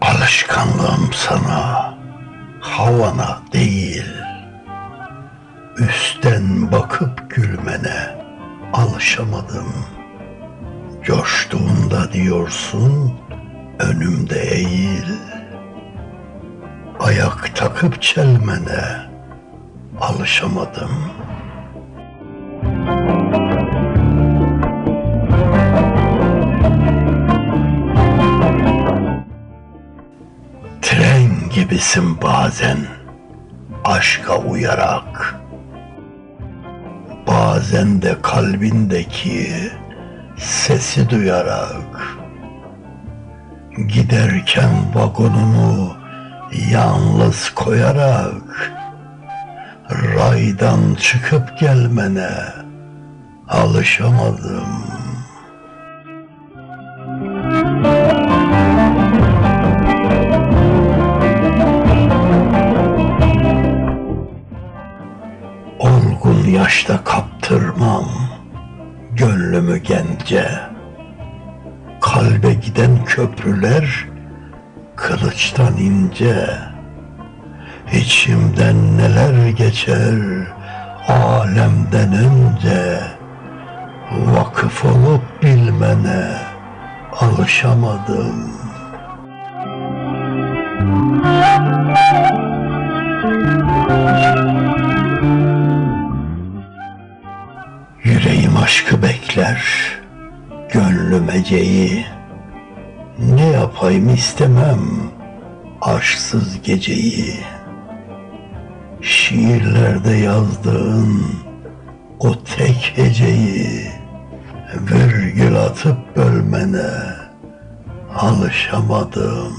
Alışkanlığım sana, havana değil, üstten bakıp gülmene alışamadım. Coştuğunda diyorsun, önümde eğil. Ayak takıp çelmene alışamadım. Tren gibisin bazen aşka uyarak. Bazen de kalbindeki sesi duyarak. Giderken vagonunu yalnız koyarak raydan çıkıp gelmene alışamadım. Olgun yaşta kaptırmam gönlümü gence. Kalbe giden köprüler kılıçtan ince. İçimden neler geçer alemden önce. Vakıf olup bilmene alışamadım. Yüreğim aşkı bekler, gönlüm eceyi. Ne yapayım istemem aşksız geceyi. Şiirlerde yazdığın o tek heceyi virgül atıp bölmene alışamadım.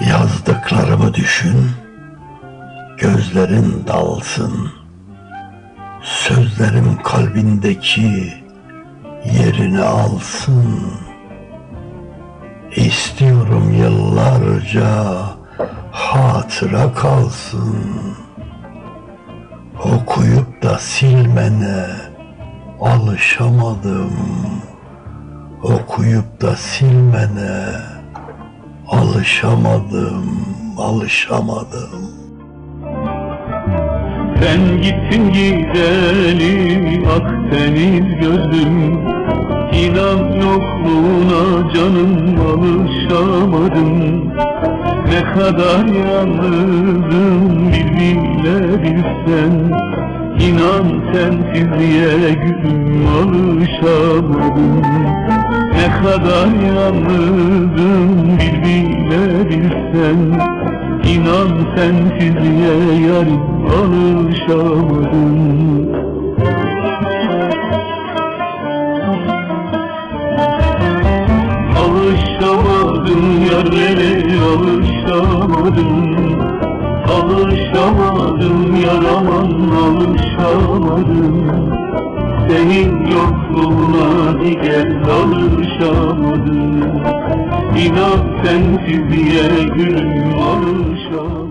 Yazdıklarımı düşün, gözlerin dalsın. Sözlerim kalbindeki yerini alsın. İstiyorum yıllarca hatıra kalsın. Okuyup da silmene alışamadım. Okuyup da silmene alışamadım, alışamadım. Sen gittin gideli Akdeniz gözüm. İnan yokluğuna canım alışamadım. Ne kadar yalnızım bir bilsen. İnan sensizliğe gülüm alışamadım. Ne kadar yalnızım bir bile bilsen İnan sensizliğe yarim alışamadım Alışamadım yarlara alışamadım Alışamadım yaraman alışamadım Senin yokluğuna diğer alışamadım İnan sensizliğe gülüm alışamadım